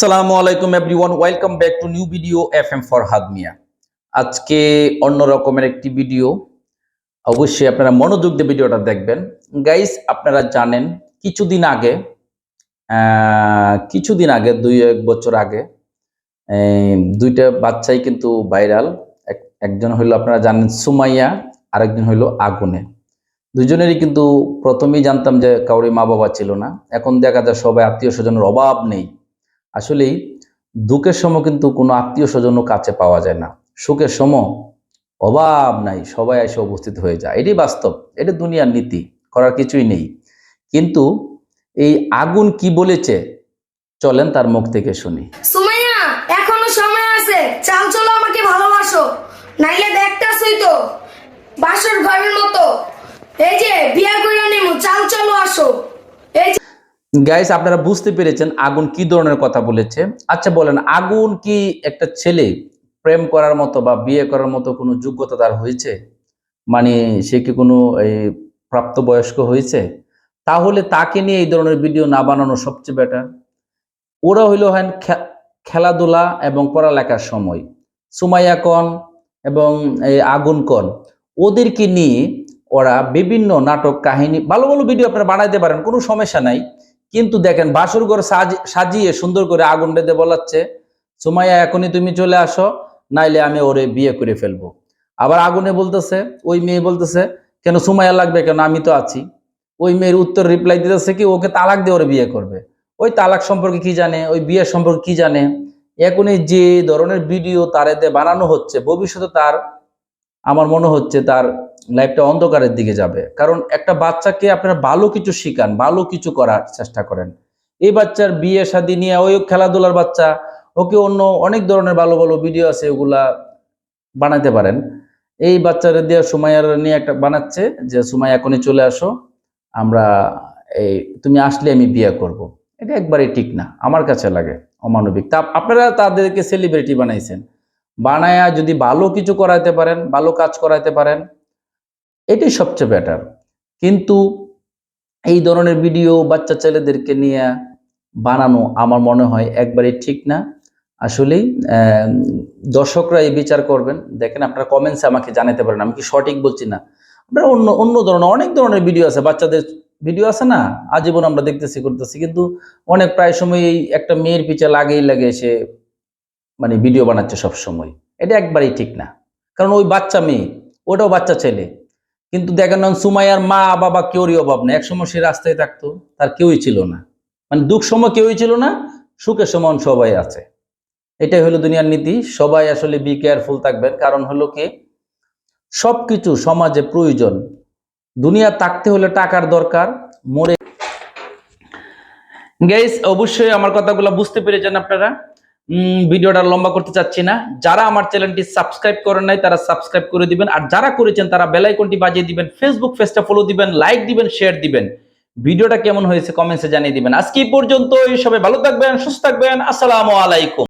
আসসালামু আলাইকুম everyone, welcome back to new video F M for হাদমিয়া আজকে অন্য রকমের একটি ভিডিও। অবশ্যই আপনারা মনোযোগ দিয়ে ভিডিওটা দেখবেন। গাইস, আপনারা জানেন, কিছুদিন আগে কিছুদিন আগে, দুই এক বছর আগে দুইটা বাচ্চাই কিন্তু ভাইরাল। একজন হইল আপনারা জানেন সুমাইয়া, আরেকজন হইল আগুনে। দুজনেরই কিন্তু প্রথমেই জানতাম যে কাউরি মা বাবা ছিল না। এখন দেখা যায় সবাই আত্মীয় স্বজনের অভাব নেই। আসলেই দুঃখের সময় কিন্তু কোনো আত্মীয় স্বজন কাছে পাওয়া যায় না। সুখের সময় অভাব নাই, সবাই এসে উপস্থিত হয়ে যায়। এটাই বাস্তব, এটা দুনিয়ার নীতি, করার কিছুই নেই। কিন্তু এই আগুন কি বলেছে, চলেন তার মুখ থেকে শুনি। সুমাইয়া, এখনও সময় আছে। চাল চলো আমাকে ভালোবাসো। নাইলে দেখতেছই তো, বাসর ঘরের মতো। এই যে, বিয়া করে নিমু, চাল চলো আসো। এই গাইস আপনারা বুঝতে পেরেছেন আগুন কি ধরনের কথা বলেছে। আচ্ছা বলেন, আগুন কি একটা ছেলে প্রেম করার মতো বা বিয়ে করার মতো কোনো যোগ্যতা তার হয়েছে? মানে সে কি কোনো এই প্রাপ্তবয়স্ক হয়েছে? তাহলে তাকে নিয়ে এই ধরনের ভিডিও না বানানো সবচেয়ে বেটার ওরা হইল খে- খেলাধুলা এবং পড়ালেখার সময়। সুমাইয়া কন এবং এই আগুন কন। ওদেরকে নিয়ে ওরা বিভিন্ন নাটক, কাহিনী, ভালো ভালো ভিডিও আপনারা বানাইতে পারেন, কোনো সমস্যা নাই। কিন্তু দেখেন বাসর ঘর সাজিয়ে সুন্দর করে আগুন বেঁধে বলাচ্ছে, সুমাইয়া, এখনই তুমি চলে আসো, নাইলে আমি ওরে বিয়ে করে ফেলব। আবার আগুনে বলতেছে, ওই মেয়ে বলতেছে, কেন সুমাইয়া লাগবে কেন? আমি তো আছি। ওই মেয়ের উত্তর রিপ্লাই দিতেছে কি, ওকে তালাক দিয়ে ওরে বিয়ে করবে। ওই তালাক সম্পর্কে কি জানে? ওই বিয়ের সম্পর্কে কি জানে? এখনই যে ধরনের ভিডিও তার এতে বানানো হচ্ছে, ভবিষ্যতে তার, আমার মনে হচ্ছে তার লাইফটা অন্ধকারের দিকে যাবে। কারণ একটা বাচ্চাকে আপনারা ভালো কিছু শিখান, ভালো কিছু করার চেষ্টা করেন। এই বাচ্চার বিয়ে, শাদী নিয়ে, ওই খেলাধুলার বাচ্চা, ওকে অন্য অনেক ধরনের ভালো ভালো ভিডিও আছে, ওগুলা বানাতে পারেন। এই বাচ্চারা দিয়ে সুমাইয়ার নিয়ে একটা বানাচ্ছে যে, সুমাইয়া, এখনই চলে আসো। আমরা এই, তুমি আসলে আমি বিয়ে করব। এটা একবারই ঠিক না, আমার কাছে লাগে, অমানবিক। তা আপনারা তাদেরকে সেলিব্রিটি বানাইছেন। বানায়া যদি ভালো কিছু করাইতে পারেন, ভালো কাজ করাইতে পারেন এটাই সবচেয়ে বেটার কিন্তু এই ধরনের ভিডিও বাচ্চা ছেলেদেরকে নিয়ে বানানো আমার মনে হয় একবারই ঠিক না। আসলেই দর্শকরা এই বিচার করবেন। দেখেন আপনারা কমেন্টসে আমাকে জানাতে পারেন, আমি কি সঠিক বলছি না? আপনারা অন্য অন্য ধরনের, অনেক ধরনের ভিডিও আছে, বাচ্চাদের ভিডিও আছে না? আজীবন আমরা দেখতেছি, করতেছি, কিন্তু অনেক প্রায় সময় এই একটা মেয়ের পিছে লাগেই লাগে সে মানে ভিডিও বানাচ্ছে সব সময় এটা একবারেই ঠিক না। কারণ ওই বাচ্চা মেয়ে, ওটাও বাচ্চা ছেলে। কিন্তু দেখেন সুমাইয়ার মা, বাবা কেউরই অভাব নেই। একসময় সে রাস্তায় থাকতো, তার কেউই ছিল না। মানে দুঃখ সময় কেউই ছিল না সুখের সময় সবাই আছে। এটাই হলো দুনিয়ার নীতি। সবাই আসলে বি কেয়ারফুল থাকবেন। কারণ হলো কি, সবকিছু সমাজে প্রয়োজন। দুনিয়া থাকতে হলে টাকার দরকার, মরে গেস অবশ্যই আমার কথাগুলো বুঝতে পেরেছেন আপনারা। ভিডিওটা লম্বা করতে চাচ্ছি না। যারা আমার চ্যানেলটি সাবস্ক্রাইব করেন নাই, তারা সাবস্ক্রাইব করে দিবেন। আর যারা করেছেন, তারা বেল আইকনটি বাজিয়ে দিবেন ফেসবুক পেজটা ফলো দিবেন লাইক দিবেন শেয়ার দিবেন। ভিডিওটা কেমন হয়েছে কমেন্টসে জানিয়ে দিবেন। আজকে এই পর্যন্ত সবাই ভালো থাকবেন, সুস্থ থাকবেন। আসসালামু আলাইকুম।